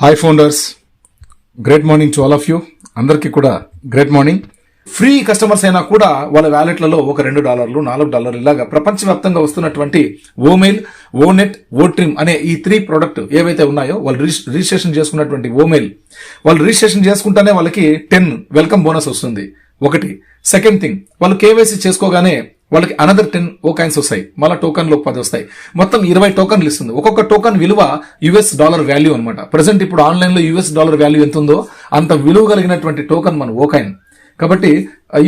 Hi founders great morning to all of you అందరికీ కూడా great morning free customers అయినా కూడా వాళ్ళ వ్యాలెట్లలో ఒక రెండు డాలర్లు నాలుగు డాలర్లు ఇలాగా ప్రపంచవ్యాప్తంగా వస్తున్నటువంటి ఓమెయిల్ ఓనెట్ ఓట్రిమ్ అనే ఈ త్రీ ప్రోడక్ట్ ఏవైతే ఉన్నాయో వాళ్ళు రిజిస్ట్రేషన్ చేసుకున్నటువంటి ఓమెయిల్ వాళ్ళు రిజిస్ట్రేషన్ చేసుకుంటానే వాళ్ళకి టెన్ వెల్కమ్ బోనస్ వస్తుంది. ఒకటి. సెకండ్ థింగ్ వాళ్ళు కేవైసీ చేసుకోగానే వాళ్ళకి అనదర్ టెన్ ఓ కాయిన్స్ వస్తాయి. మళ్ళీ టోకన్లు పది వస్తాయి. మొత్తం ఇరవై టోకన్లు ఇస్తుంది. ఒక్కొక్క టోకన్ విలువ యుఎస్ డాలర్ వాల్యూ అనమాట ప్రజెంట్ ఇప్పుడు ఆన్లైన్లో యుఎస్ డాలర్ వాల్యూ ఎంత ఉందో అంత విలువ కలిగినటువంటి టోకన్ మన ఓ కాబట్టి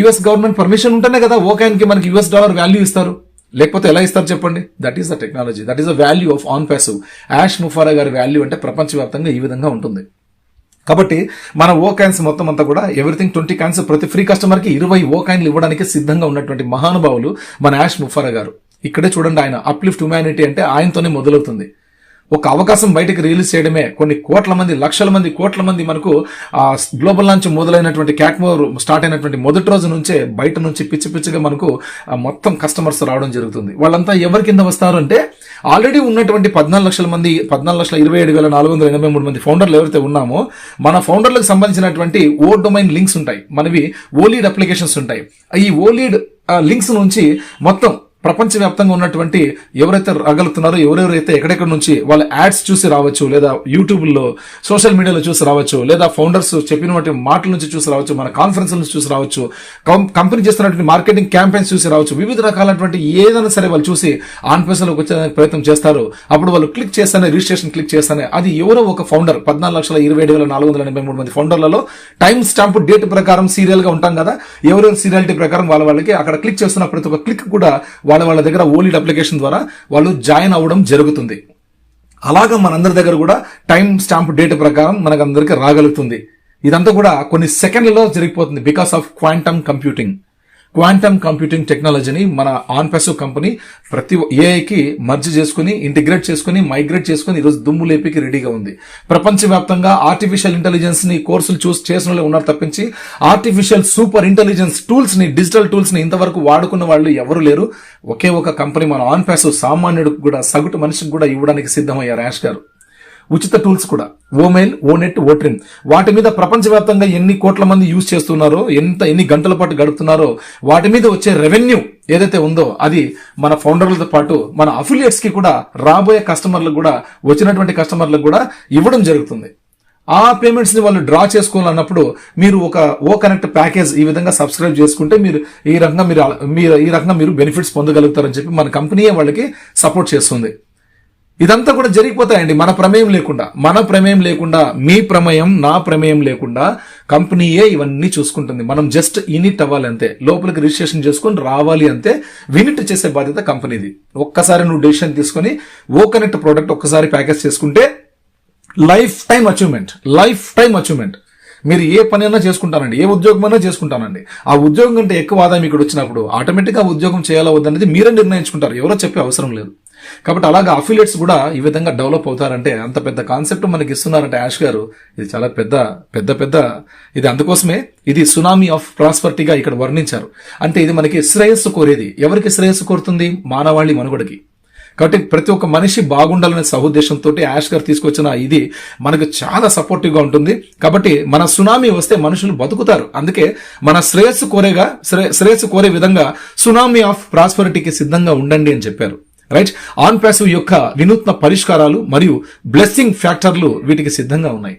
యుఎస్ గవర్నమెంట్ పర్మిషన్ ఉంటేనే కదా ఓ కాయిన్కి మనకి యుఎస్ డాలర్ వాల్యూ ఇస్తారు. లేకపోతే ఎలా ఇస్తారు చెప్పండి? That is the technology that is the value of on passive Ash Mufareh గారి వాల్యూ అంటే ప్రపంచవ్యాప్తంగా ఈ విధంగా ఉంటుంది. కాబట్టి మన ఓ కాయిన్స్ మొత్తం అంతా కూడా ఎవ్రీథింగ్ ట్వంటీ కాయిన్స్ ప్రతి ఫ్రీ కస్టమర్కి ఇరవై ఓ కాయిన్లు ఇవ్వడానికి సిద్ధంగా ఉన్నటువంటి మహానుభావులు మన యాష్ ముఫారా గారు. ఇక్కడే చూడండి ఆయన అప్లిఫ్ట్ హ్యుమానిటీ అంటే ఆయనతోనే మొదలవుతుంది. ఒక అవకాశం బయటకు రిలీజ్ చేయడమే. కొన్ని కోట్ల మంది లక్షల మంది కోట్ల మంది మనకు ఆ గ్లోబల్ లాంచ్ మొదలైనటువంటి క్యాట్మోర్ స్టార్ట్ అయినటువంటి మొదటి రోజు నుంచే బయట నుంచి పిచ్చి పిచ్చిగా మనకు మొత్తం కస్టమర్స్ రావడం జరుగుతుంది. వాళ్ళంతా ఎవరి కింద వస్తారు అంటే ఆల్రెడీ ఉన్నటువంటి పద్నాలుగు లక్షల మంది పద్నాలుగు లక్షల ఇరవై ఏడు వేల నాలుగు వందల ఎనభై మూడు మంది ఫౌండర్లు ఎవరైతే ఉన్నామో మన ఫౌండర్లకు సంబంధించినటువంటి ఓ డొమైన్ లింక్స్ ఉంటాయి. మనవి ఓలీడ్ అప్లికేషన్స్ ఉంటాయి. ఈ ఓలీడ్ లింక్స్ నుంచి మొత్తం ప్రపంచవ్యాప్తంగా ఉన్నటువంటి ఎవరైతే రగలుతున్నారో ఎవరెవరైతే ఎక్కడెక్కడ నుంచి వాళ్ళ యాడ్స్ చూసి రావచ్చు లేదా యూట్యూబ్లో సోషల్ మీడియాలో చూసి రావచ్చు లేదా ఫౌండర్స్ చెప్పినటువంటి మాటల నుంచి చూసి రావచ్చు మన కాన్ఫరెన్స్ నుంచి చూసి రావచ్చు కంపెనీ చేస్తున్నటువంటి మార్కెటింగ్ క్యాంపెయిన్స్ చూసి రావచ్చు వివిధ రకాలైనటువంటి ఏదైనా సరే వాళ్ళు చూసి ఆన్ వచ్చేదానికి ప్రయత్నం చేస్తారు. అప్పుడు వాళ్ళు క్లిక్ చేస్తానే రిజిస్ట్రేషన్ క్లిక్ చేస్తానే. అది ఎవరో ఒక ఫౌండర్ పద్నాలుగు లక్షల ఇరవై ఏడు వేల నాలుగు వందల ఎనభై మూడు మంది ఫౌండర్లలో టైం స్టాంప్ డేట్ ప్రకారం సీరియల్గా ఉంటాం కదా ఎవరెవరు సీరియాలిటీ ప్రకారం వాళ్ళ వాళ్ళకి అక్కడ క్లిక్ చేస్తున్న ప్రతి ఒక్క క్లిక్ కూడా వాళ్ళ వాళ్ళ దగ్గర ఓలీడ్ అప్లికేషన్ ద్వారా వాళ్ళు జాయిన్ అవ్వడం జరుగుతుంది. అలాగా మనందరి దగ్గర కూడా టైం స్టాంప్ డేట్ ప్రకారం మనకు అందరికి రాగలుగుతుంది. ఇదంతా కూడా కొన్ని సెకండ్లలో జరిగిపోతుంది because of quantum computing. Quantum computing టెక్నాలజీని మన ఆన్పెసో కంపెనీ ప్రతి ఏఐకి మర్జ్ చేసుకుని ఇంటిగ్రేట్ చేసుకుని మైగ్రేట్ చేసుకుని ఈరోజు దుమ్ము లేపికి రెడీగా ఉంది. ప్రపంచవ్యాప్తంగా ఆర్టిఫిషియల్ ఇంటెలిజెన్స్ని కోర్సులు చూసి చేసిన ఉన్నారు తప్పించి ఆర్టిఫిషియల్ సూపర్ ఇంటెలిజెన్స్ టూల్స్ని డిజిటల్ టూల్స్ని ఇంతవరకు వాడుకున్న వాళ్ళు ఎవరు లేరు. ఒకే ఒక కంపెనీ మన ఆన్పెసో సామాన్యుడికి కూడా సగటు మనిషికి కూడా ఇవ్వడానికి సిద్ధమయ్యారు యాష్ గారు. ఉచిత టూల్స్ కూడా. ఓమెయిల్ ఓనెట్ ఓట్రిమ్ వాటి మీద ప్రపంచవ్యాప్తంగా ఎన్ని కోట్ల మంది యూజ్ చేస్తున్నారో ఎంత ఎన్ని గంటల పాటు గడుపుతున్నారో వాటి మీద వచ్చే రెవెన్యూ ఏదైతే ఉందో అది మన ఫౌండర్లతో పాటు మన అఫిలియేట్స్కి కూడా రాబోయే కస్టమర్లకు కూడా వచ్చినటువంటి కస్టమర్లకు కూడా ఇవ్వడం జరుగుతుంది. ఆ పేమెంట్స్ని వాళ్ళు డ్రా చేసుకోవాలన్నప్పుడు మీరు ఒక ఓ కనెక్ట్ ప్యాకేజ్ ఈ విధంగా సబ్స్క్రైబ్ చేసుకుంటే మీరు ఈ రకంగా మీరు మీరు ఈ రకంగా మీరు బెనిఫిట్స్ పొందగలుగుతారని చెప్పి మన కంపెనీయే వాళ్ళకి సపోర్ట్ చేస్తుంది. ఇదంతా కూడా జరిగిపోతాయండి. మన ప్రమేయం లేకుండా. మన ప్రమేయం లేకుండా మీ ప్రమేయం నా ప్రమేయం లేకుండా కంపెనీయే ఇవన్నీ చూసుకుంటుంది. మనం జస్ట్ ఇనిట్ అవ్వాలి అంతే. లోపలికి రిజిస్ట్రేషన్ చేసుకొని రావాలి అంతే. వినిట్ చేసే బాధ్యత కంపెనీది. ఒక్కసారి నువ్వు డెసిషన్ తీసుకొని ఓ కనెక్ట్ ప్రోడక్ట్ ఒక్కసారి ప్యాకేజ్ చేసుకుంటే lifetime achievement lifetime achievement మీరు ఏ పని అయినా చేసుకుంటానండి. ఏ ఉద్యోగం అయినా చేసుకుంటానండి. ఆ ఉద్యోగం కంటే ఎక్కువ ఆదాయం ఇక్కడ వచ్చినప్పుడు ఆటోమేటిక్గా ఉద్యోగం చేయాలా వద్దనేది మీరే నిర్ణయించుకుంటారు. ఎవరో చెప్పే అవసరం లేదు. కాబట్టి అలాగా అఫిలియేట్స్ కూడా ఈ విధంగా డెవలప్ అవుతారంటే అంత పెద్ద కాన్సెప్ట్ మనకి ఇస్తున్నారంటే యాష్ గారు. ఇది చాలా పెద్ద పెద్ద పెద్ద ఇది అందుకోసమే ఇది సునామీ ఆఫ్ ప్రాస్పర్టీగా ఇక్కడ వర్ణించారు. అంటే ఇది మనకి శ్రేయస్సు కోరేది. ఎవరికి శ్రేయస్సు కోరుతుంది? మానవాళి మనుగడకి. కాబట్టి ప్రతి ఒక్క మనిషి బాగుండాలనే సహుద్దేశంతో యాష్ గారు తీసుకొచ్చిన ఇది మనకు చాలా సపోర్టివ్గా ఉంటుంది. కాబట్టి మన సునామీ వస్తే మనుషులు బతుకుతారు. అందుకే మన శ్రేయస్సు కోరేగా శ్రే- శ్రేయస్సు కోరే విధంగా సునామీ ఆఫ్ ప్రాస్పరిటీకి సిద్ధంగా ఉండండి అని చెప్పారు. రైట్ ఆన్ ప్యాసివ్ యొక్క వినూత్న పరిష్కారాలు మరియు బ్లెస్సింగ్ ఫ్యాక్టర్లు వీటికి సిద్ధంగా ఉన్నాయి.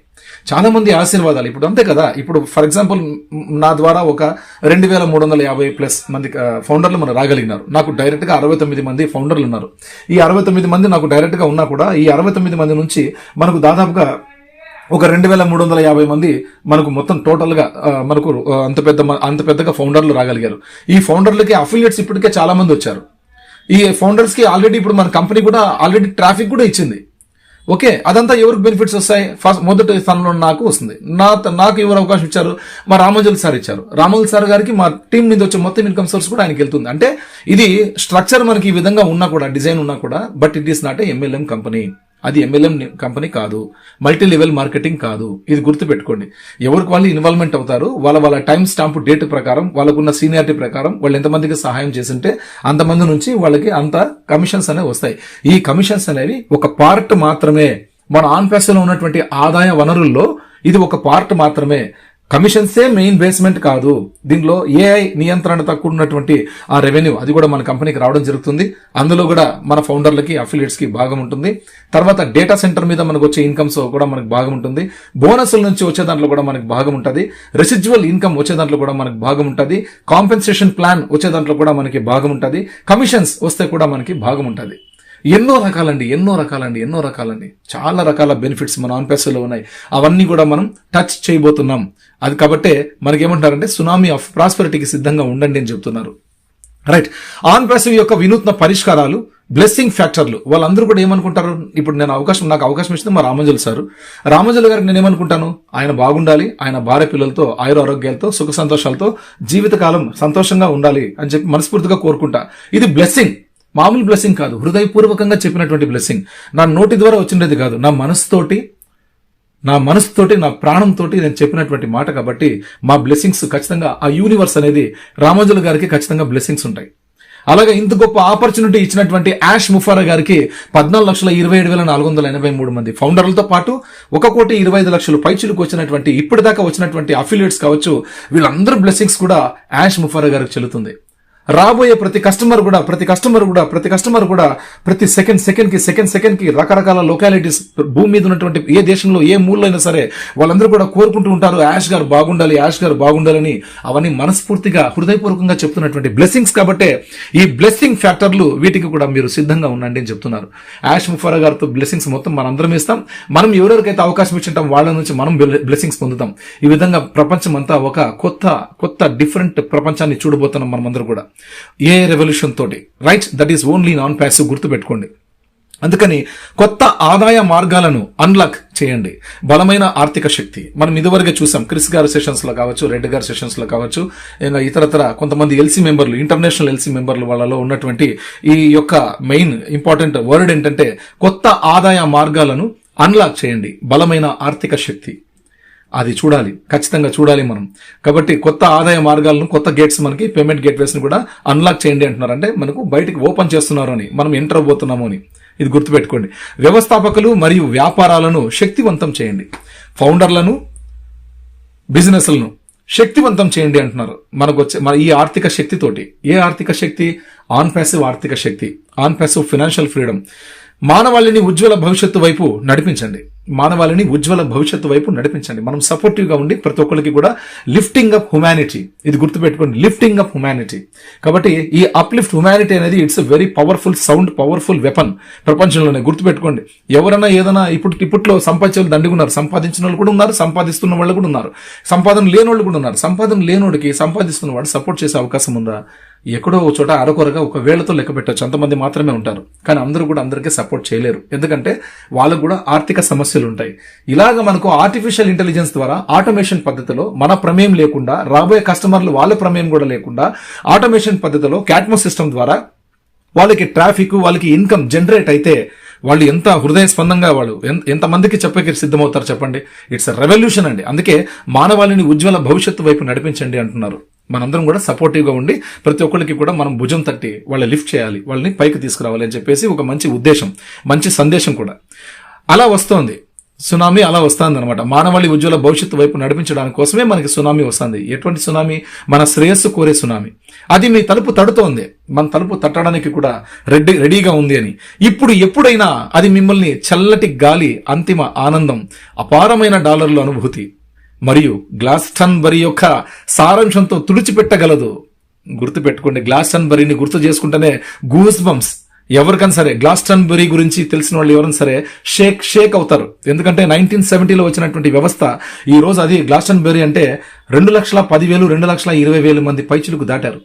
చాలా మంది ఆశీర్వాదాలు. ఇప్పుడు అంతే కదా. ఇప్పుడు ఫర్ ఎగ్జాంపుల్ నా ద్వారా ఒక రెండు వేల మూడు వందల యాభై ప్లస్ మంది ఫౌండర్లు మనం రాగలిగినారు. నాకు డైరెక్ట్గా అరవై తొమ్మిది మంది ఫౌండర్లు ఉన్నారు. ఈ అరవై తొమ్మిది మంది నాకు డైరెక్ట్గా ఉన్నా కూడా ఈ అరవై తొమ్మిది మంది నుంచి మనకు దాదాపుగా ఒక రెండు వేల మూడు వందల యాభై మంది మనకు మొత్తం టోటల్గా మనకు అంత పెద్ద మ- అంత పెద్దగా ఫౌండర్లు రాగలిగారు. ఈ ఫౌండర్లకి అఫిలియేట్స్ ఇప్పటికే చాలా మంది వచ్చారు. ఈ ఫౌండర్స్కి ఆల్రెడీ ఇప్పుడు మన కంపెనీ కూడా ఆల్రెడీ ట్రాఫిక్ కూడా ఇచ్చింది. ఓకే అదంతా ఎవరికి బెనిఫిట్స్ వస్తాయి? ఫస్ట్ మొదటి స్థానంలో నాకు వస్తుంది. నా నాకు ఎవరు అవకాశం ఇచ్చారు? మా రామోజుల్ సార్ ఇచ్చారు. రామోజుల్ సార్ గారికి మా టీం మీద వచ్చే మొత్తం ఇన్కమ్ సోర్స్ కూడా ఆయనకి వెళ్తుంది. అంటే ఇది స్ట్రక్చర్ మనకి ఈ విధంగా ఉన్నా కూడా డిజైన్ ఉన్నా కూడా but it is not a MLM company అది ఎంఎల్ఎం కంపెనీ కాదు. మల్టీ లెవెల్ మార్కెటింగ్ కాదు. ఇది గుర్తుపెట్టుకోండి. ఎవరికి వాళ్ళు ఇన్వాల్వ్మెంట్ అవుతారు? వాళ్ళ వాళ్ళ టైం స్టాంప్ డేట్ ప్రకారం వాళ్ళకున్న సీనియారిటీ ప్రకారం వాళ్ళు ఎంతమందికి సహాయం చేసింటే అంతమంది నుంచి వాళ్ళకి అంత కమిషన్స్ అనేవి వస్తాయి. ఈ కమిషన్స్ అనేవి ఒక పార్ట్ మాత్రమే. మన ఆన్లో ఉన్నటువంటి ఆదాయ వనరుల్లో ఇది ఒక పార్ట్ మాత్రమే. కమిషన్సే మెయిన్ బేస్మెంట్ కాదు. దీనిలో ఏఐ నియంత్రణతో కూడినటువంటి ఆ రెవెన్యూ అది కూడా మన కంపెనీకి రావడం జరుగుతుంది. అందులో కూడా మన ఫౌండర్లకి అఫిలియేట్స్కి భాగం ఉంటుంది. తర్వాత డేటా సెంటర్ మీద మనకు వచ్చే ఇన్కమ్స్ కూడా మనకు భాగం ఉంటుంది. బోనస్ల నుంచి వచ్చే దాంట్లో కూడా మనకు భాగం ఉంటుంది. రెసిడ్యువల్ ఇన్కమ్ వచ్చే దాంట్లో కూడా మనకు భాగం ఉంటుంది. కాంపెన్సేషన్ ప్లాన్ వచ్చే దాంట్లో కూడా మనకి భాగం ఉంటుంది. కమిషన్స్ వస్తే కూడా మనకి భాగం ఉంటుంది. ఎన్నో రకాలండి ఎన్నో రకాలండి ఎన్నో రకాలండి. చాలా రకాల బెనిఫిట్స్ మన ఆన్లో ఉన్నాయి. అవన్నీ కూడా మనం టచ్ చేయబోతున్నాం. అది కాబట్టే మనకేమంటారంటే సునామీ ఆఫ్ ప్రాస్పెరిటీకి సిద్ధంగా ఉండండి అని చెప్తున్నారు. రైట్. ఆన్ ప్యాసివ్ యొక్క వినూత్న పరిష్కారాలు బ్లెస్సింగ్ ఫ్యాక్టర్లు. వాళ్ళందరూ కూడా ఏమనుకుంటారు? ఇప్పుడు నేను అవకాశం నాకు అవకాశం ఇస్తే మా రామంజల్ సార్. రామంజల్ గారికి నేను ఏమనుకుంటాను? ఆయన బాగుండాలి ఆయన భార్య పిల్లలతో ఆయుర ఆరోగ్యాలతో సుఖ సంతోషాలతో జీవితకాలం సంతోషంగా ఉండాలి అని చెప్పి మనస్ఫూర్తిగా కోరుకుంటా. ఇది బ్లెస్సింగ్. మామూలు బ్లెస్సింగ్ కాదు. హృదయపూర్వకంగా చెప్పినటువంటి బ్లెస్సింగ్. నా నోటి ద్వారా వచ్చినది కాదు. నా మనసుతోటి నా మనసుతోటి నా ప్రాణంతోటి నేను చెప్పినటువంటి మాట కాబట్టి మా బ్లెస్సింగ్స్ ఖచ్చితంగా ఆ యూనివర్స్ అనేది రామోజుల గారికి ఖచ్చితంగా బ్లెస్సింగ్స్ ఉంటాయి. అలాగే ఇంత గొప్ప ఆపర్చునిటీ ఇచ్చినటువంటి యాష్ ముఫారా గారికి పద్నాలుగు లక్షల ఇరవై ఏడు వేల నాలుగు వందల ఎనభై మూడు మంది ఫౌండర్లతో పాటు ఒక కోటి ఇరవై ఐదు లక్షలు పైచులకు వచ్చినటువంటి ఇప్పటిదాకా వచ్చినటువంటి అఫిలియేట్స్ కావచ్చు వీళ్ళందరూ బ్లెస్సింగ్స్ కూడా యాష్ ముఫారా గారికి చెల్లుతుంది. రాబోయే ప్రతి కస్టమర్ కూడా ప్రతి కస్టమర్ కూడా ప్రతి కస్టమర్ కూడా ప్రతి సెకండ్ సెకండ్కి సెకండ్ సెకండ్కి రకరకాల లొకాలిటీస్ భూమి మీద ఉన్నటువంటి ఏ దేశంలో ఏ మూలలో అయినా సరే వాళ్ళందరూ కూడా కోరుకుంటూ ఉంటారు యాష్ గారు బాగుండాలి యాష్ గారు బాగుండాలని అవన్నీ మనస్ఫూర్తిగా హృదయపూర్వకంగా చెప్తున్నటువంటి బ్లెస్సింగ్స్ కాబట్టే ఈ బ్లెస్సింగ్ ఫ్యాక్టర్లు వీటికి కూడా మీరు సిద్ధంగా ఉండండి అని చెప్తున్నారు. యాష్ ముఫారా గారితో బ్లెస్సింగ్స్ మొత్తం మనందరం ఇస్తాం. మనం ఎవరెవరికైతే అవకాశం ఇచ్చింటాం వాళ్ళ నుంచి మనం బ్లెస్సింగ్స్ పొందుతాం. ఈ విధంగా ప్రపంచం అంతా ఒక కొత్త కొత్త డిఫరెంట్ ప్రపంచాన్ని చూడబోతున్నాం మనమందరూ కూడా. ఏ రెవల్యూషన్ తోటి? Right that is only non passive గుర్తుపెట్టుకోండి. అందుకని కొత్త ఆదాయ మార్గాలను అన్లాక్ చేయండి. బలమైన ఆర్థిక శక్తి. మనం ఇదివరకే చూసాం క్రిస్ గారి సెషన్స్లో కావచ్చు రెడ్డి గారి సెషన్స్లో కావచ్చు ఇంకా ఇతరతర కొంతమంది ఎల్సీ మెంబర్లు ఇంటర్నేషనల్ ఎల్సీ మెంబర్లు వాళ్ళలో ఉన్నటువంటి ఈ యొక్క మెయిన్ ఇంపార్టెంట్ వర్డ్ ఏంటంటే కొత్త ఆదాయ మార్గాలను అన్లాక్ చేయండి. బలమైన ఆర్థిక శక్తి. అది చూడాలి. ఖచ్చితంగా చూడాలి మనం. కాబట్టి కొత్త ఆదాయ మార్గాలను కొత్త గేట్స్ మనకి పేమెంట్ గేట్వేస్ని కూడా అన్లాక్ చేయండి అంటున్నారు. అంటే మనకు బయటకు ఓపెన్ చేస్తున్నారు అని మనం ఎంటర్ అవబోతున్నాము అని. ఇది గుర్తుపెట్టుకోండి. వ్యవస్థాపకులు మరియు వ్యాపారాలను శక్తివంతం చేయండి. ఫౌండర్లను బిజినెస్లను శక్తివంతం చేయండి అంటున్నారు. మనకు వచ్చే మన ఈ ఆర్థిక శక్తితోటి. ఏ ఆర్థిక శక్తి? ఆన్ ప్యాసివ్ ఆర్థిక శక్తి. ఆన్ ప్యాసివ్ ఫినాన్షియల్ ఫ్రీడమ్ మానవాళిని ఉజ్వల భవిష్యత్తు వైపు నడిపించండి. మానవాళిని ఉజ్వల భవిష్యత్తు వైపు నడిపించండి. మనం సపోర్టివ్గా ఉండి ప్రతి ఒక్కరికి కూడా లిఫ్టింగ్ అప్ హ్యుమానిటీ ఇది గుర్తుపెట్టుకోండి. లిఫ్టింగ్ అప్ హ్యుమానిటీ కాబట్టి ఈ అప్లిఫ్ట్ హ్యుమానిటీ అనేది it's very powerful sound powerful weapon ప్రపంచంలోనే. గుర్తుపెట్టుకోండి. ఎవరైనా ఏదైనా ఇప్పుడు ఇప్పట్లో సంపాదించిన దండుకున్నారు సంపాదించిన వాళ్ళు కూడా ఉన్నారు. సంపాదిస్తున్న వాళ్ళు కూడా ఉన్నారు. సంపాదన లేని వాళ్ళు కూడా ఉన్నారు. సంపాదన లేనోడికి సంపాదిస్తున్న వాడు సపోర్ట్ చేసే అవకాశం ఉందా? ఎక్కడో ఒక చోట అరకొరగా ఒక వేళతో లెక్క పెట్టచ్చు. అంతమంది మాత్రమే ఉంటారు. కానీ అందరూ కూడా అందరికీ సపోర్ట్ చేయలేరు. ఎందుకంటే వాళ్ళకు కూడా ఆర్థిక సమస్యలు ఉంటాయి. ఇలాగ మనకు ఆర్టిఫిషియల్ ఇంటెలిజెన్స్ ద్వారా ఆటోమేషన్ పద్ధతిలో మన ప్రమేయం లేకుండా రాబోయే కస్టమర్లు వాళ్ళ ప్రమేయం కూడా లేకుండా ఆటోమేషన్ పద్ధతిలో క్యాట్మో సిస్టమ్ ద్వారా వాళ్ళకి ట్రాఫిక్ వాళ్ళకి ఇన్కమ్ జనరేట్ అయితే వాళ్ళు ఎంత హృదయ స్పందంగా వాళ్ళు ఎంత- ఎంతమందికి చెప్పకి సిద్ధమవుతారు చెప్పండి? ఇట్స్ రెవల్యూషన్ అండి. అందుకే మానవాళిని ఉజ్వల భవిష్యత్తు వైపు నడిపించండి అంటున్నారు. మనందరం కూడా సపోర్టివ్గా ఉండి ప్రతి ఒక్కరికి కూడా మనం భుజం తట్టి వాళ్ళని లిఫ్ట్ చేయాలి వాళ్ళని పైకి తీసుకురావాలి అని చెప్పేసి ఒక మంచి ఉద్దేశం మంచి సందేశం కూడా. అలా వస్తోంది. సునామీ అలా వస్తుంది అనమాట మానవాళి ఉజ్వల భవిష్యత్తు వైపు నడిపించడానికి కోసమే మనకి సునామీ వస్తుంది. ఎటువంటి సునామీ? మన శ్రేయస్సు కోరే సునామీ. అది మీ తలుపు తడుతోంది. మన తలుపు తట్టడానికి కూడా రెడీ రెడీగా ఉంది అని. ఇప్పుడు ఎప్పుడైనా అది మిమ్మల్ని చల్లటి గాలి అంతిమ ఆనందం అపారమైన డాలర్ల అనుభూతి మరియు గ్లాస్ టన్ బరి యొక్క సారాంశంతో తుడిచిపెట్టగలదు. గుర్తుపెట్టుకోండి గ్లాస్ టన్ బరిని గుర్తు చేసుకుంటేనే గూస్ బంప్స్ ఎవరికైనా సరే గ్లాస్టన్ బెరీ గురించి తెలిసిన వాళ్ళు ఎవరైనా సరే షేక్ షేక్ అవుతారు. ఎందుకంటే నైన్టీన్ సెవెంటీలో వచ్చినటువంటి వ్యవస్థ ఈ రోజు అది గ్లాస్టన్ బెరీ అంటే రెండు లక్షల పదివేలు రెండు లక్షల ఇరవై వేలు మంది పైచులకు దాటారు.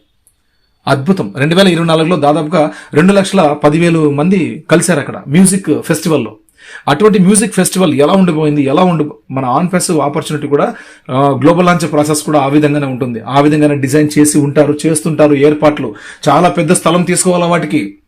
అద్భుతం. రెండు వేల ఇరవై నాలుగులో దాదాపుగా రెండు లక్షల పదివేలు మంది కలిశారు అక్కడ మ్యూజిక్ ఫెస్టివల్లో. అటువంటి మ్యూజిక్ ఫెస్టివల్ ఎలా ఉండిపోయింది ఎలా ఉండి మన ఆన్ ఫెస్ ఆపర్చునిటీ కూడా గ్లోబల్ లాంచ్ ప్రాసెస్ కూడా ఆ విధంగానే ఉంటుంది. ఆ విధంగానే డిజైన్ చేసి ఉంటారు చేస్తుంటారు ఏర్పాట్లు. చాలా పెద్ద స్థలం తీసుకోవాలా వాటికి?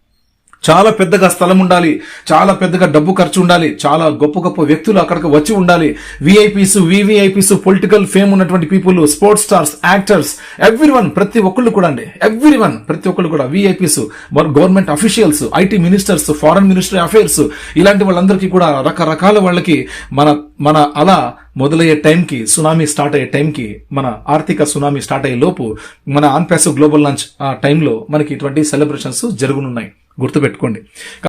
చాలా పెద్దగా స్థలం ఉండాలి చాలా పెద్దగా డబ్బు ఖర్చు ఉండాలి చాలా గొప్ప గొప్ప వ్యక్తులు అక్కడికి వచ్చి ఉండాలి. విఐపీస్ వివిఐపీస్ పొలిటికల్ ఫేమ్ ఉన్నటువంటి people sports stars actors everyone ప్రతి ఒక్కళ్ళు కూడా అండి. ఎవ్రీ వన్ ప్రతి ఒక్కళ్ళు కూడా VIPs government officials IT ministers foreign ministry affairs ఇలాంటి వాళ్ళందరికీ కూడా రకరకాల వాళ్ళకి మన మన అలా మొదలయ్యే టైంకి సునామీ స్టార్ట్ అయ్యే టైంకి మన ఆర్థిక సునామీ స్టార్ట్ అయ్యే లోపు మన ఆన్పాస్ గ్లోబల్ లాంచ్ ఆ టైంలో మనకి ఇటువంటి సెలబ్రేషన్స్ జరుగునున్నాయి. గుర్తుపెట్టుకోండి.